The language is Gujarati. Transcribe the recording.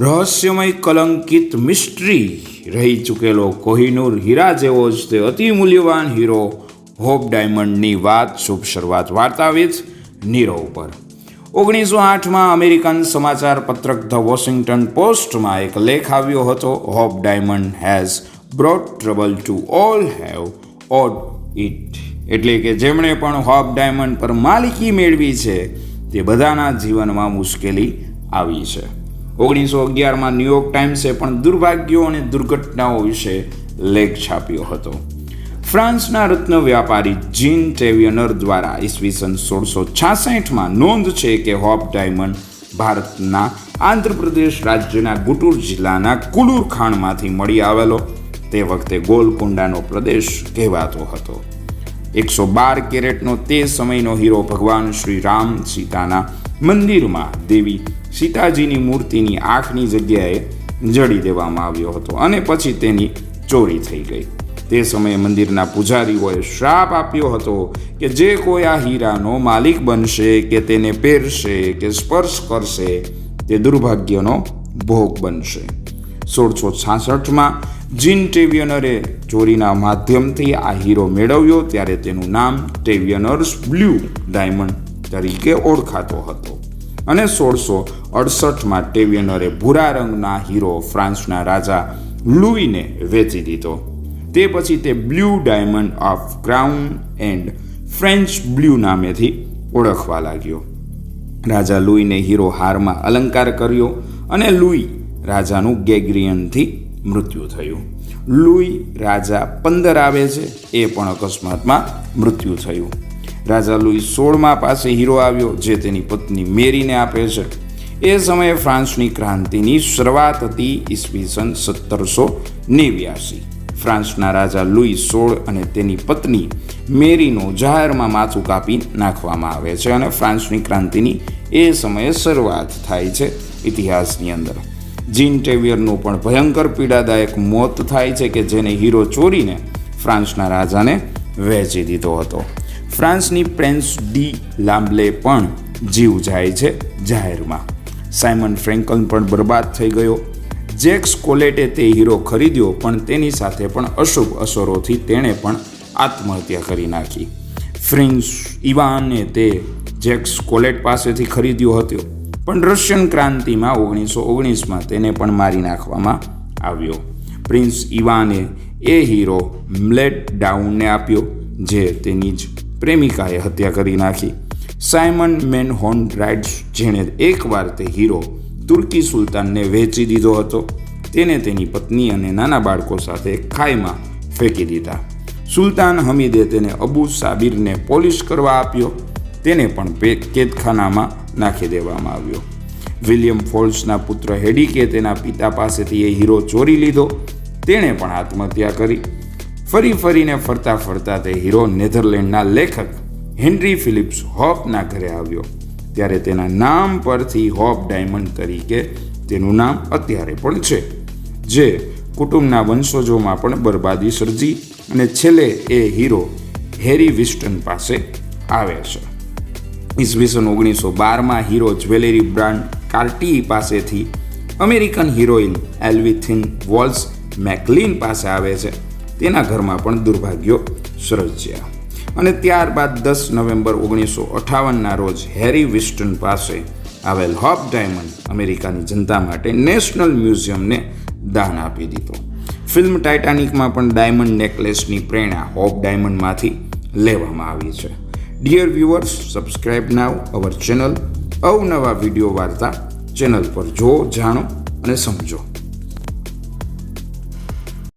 રહસ્યમય કલંકિત મિસ્ટ્રી રહી ચૂકેલો કોહિનૂર હીરા જેવો જ તે અતિ મૂલ્યવાન હીરો હોપ ડાયમંડની વાત, શુભ શરૂઆત વાર્તા વિથ ઉપર. પર ઓગણીસો આઠમાં અમેરિકન સમાચાર પત્રક ધ વોશિંગ્ટન પોસ્ટમાં એક લેખ આવ્યો હતો, hope diamond has brought trouble to all have owned it એટલે કે જેમણે પણ હોપ ડાયમંડ પર માલિકી મેળવી છે, તે બધાના જીવનમાં મુશ્કેલી આવી છે. ઓગણીસો અગિયારમાં ન્યુયોર્ક ટાઈમ્સે પણ દુર્ભાગ્યો અને દુર્ઘટનાઓ વિશે લેખ છાપ્યો હતો. ફ્રાન્સના રત્ન વ્યાપારી જીન ટેવિયનર દ્વારા ઈસવીસન સોળસો છાસઠમાં નોંધ છે કે હોપ ડાયમંડ ભારતના આંધ્રપ્રદેશ રાજ્યના ગુટુર જિલ્લાના કુલુર ખાણમાંથી મળી આવેલો. તે વખતે ગોલકુંડાનો પ્રદેશ કહેવાતો હતો. એકસો બાર કેરેટનો તે સમયનો હીરો ભગવાન શ્રી રામ સીતાના મંદિરમાં દેવી સીતાજીની મૂર્તિની આંખની જગ્યાએ જડી દેવામાં આવ્યો હતો અને પછી તેની ચોરી થઈ ગઈ. તે સમયે મંદિરના પૂજારીઓએ શ્રાપ આપ્યો હતો કે જે કોઈ આ હીરાનો માલિક બનશે, કે તેને પહેરશે, કે સ્પર્શ કરશે, તે દુર્ભાગ્યનો ભોગ બનશે. સોળસો છાસઠમાં જીન ટેવિયનરે ચોરીના માધ્યમથી આ હીરો મેળવ્યો, ત્યારે તેનું નામ ટેવિયનર્સ બ્લુ ડાયમંડ તરીકે ઓળખાતો હતો. અને સોળસો અડસઠમાં ટેવિયનરે ભૂરા રંગના હીરો ફ્રાન્સના રાજા લુઈને વેચી દીધો. તે પછી તે blue diamond of crown and French blue નામેથી ઓળખવા લાગ્યો. રાજા લુઈને હીરો હારમાં અલંકાર કર્યો અને લુઈ રાજાનું ગેગ્રિયનથી મૃત્યુ થયું. લુઈ રાજા પંદર આવે છે, એ પણ અકસ્માતમાં મૃત્યુ થયું. રાજા લુઈ સોળમા પાસે હીરો આવ્યો જે તેની પત્ની મેરીને આપે છે. એ સમયે ફ્રાન્સની ક્રાંતિની શરૂઆત હતી ઈસવીસન સત્તરસો નેવ્યાસી ફ્રાન્સના રાજા લુઈ સોળ અને તેની પત્ની મેરીનો જાહેરમાં માથું કાપી નાખવામાં આવે છે અને ફ્રાન્સની ક્રાંતિની એ સમયે શરૂઆત થાય છે ઇતિહાસની અંદર. જીન ટેવિયરનું પણ ભયંકર પીડાદાયક મોત થાય છે કે જેને હીરો ચોરીને ફ્રાન્સના રાજાને વહેંચી દીધો હતો. ફ્રાન્સની પ્રિન્સ ડી લાંબલે પણ જીવ જાય છે જાહેરમાં. સાયમન ફ્રેન્કલ પણ બરબાદ થઈ ગયો. જેક્સ કોલેટે તે હીરો ખરીદ્યો, પણ તેની સાથે પણ અશુભ અસરોથી તેણે પણ આત્મહત્યા કરી નાખી. ફ્રિન્સ ઇવાને તે જેક્સ કોલેટ પાસેથી ખરીદ્યો હતો, પણ રશિયન ક્રાંતિમાં ઓગણીસો ઓગણીસમાં તેને પણ મારી નાખવામાં આવ્યો. પ્રિન્સ ઇવાને એ હીરો મ્લેટ ડાઉનને આપ્યો, જે તેની જ પ્રેમિકાએ હત્યા કરી નાખી. સાયમન મેનહોન રાઇડ્સ, જેણે એકવાર તે હીરો તુર્કી સુલતાનને વહેંચી દીધો હતો, તેને તેની પત્ની અને નાના બાળકો સાથે ખાઈમાં ફેંકી દીધા. સુલતાન હમીદે તેને અબુ સાબિરને પોલિશ કરવા આપ્યો, તેને પણ કેદખાનામાં નાખી દેવામાં આવ્યો. વિલિયમ ફોલ્સના પુત્ર હેડિકે તેના પિતા પાસેથી એ હીરો ચોરી લીધો, તેણે પણ આત્મહત્યા કરી. ફરી ફરીને ફરતા ફરતા તે હીરો નેધરલેન્ડના લેખક હેનરી ફિલિપ્સ હોપના ઘરે આવ્યો. ત્યારે તેના નામ પરથી હોપ ડાયમંડ તરીકે તેનું નામ અત્યારે પણ છે, જે કુટુંબના વંશજોમાં પણ બરબાદી સર્જી અને છેલ્લે એ હીરો હેરી વિસ્ટન પાસે આવે છે. ઈસવીસન ઓગણીસો બારમાં હીરો જ્વેલરી બ્રાન્ડ કાર્ટી પાસેથી American heroine Evalyn Walsh McLean પાસે આવે છે. તેના ઘરમાં પણ દુર્ભાગ્યો સર્જ્યા. અને ત્યારબાદ દસ નવેમ્બર ઓગણીસો અઠાવનના રોજ હેરી વિસ્ટન પાસે આવેલ હોપ ડાયમંડ અમેરિકાની જનતા માટે નેશનલ મ્યુઝિયમને દાન આપી દીધો. ફિલ્મ ટાઇટાનિકમાં પણ ડાયમંડ નેકલેસની પ્રેરણા હોપ ડાયમંડમાંથી લેવામાં આવી છે. Dear viewers, subscribe now our channel. અવનવા વીડિયો વાર્તા ચેનલ પર જો જાણો અને સમજો.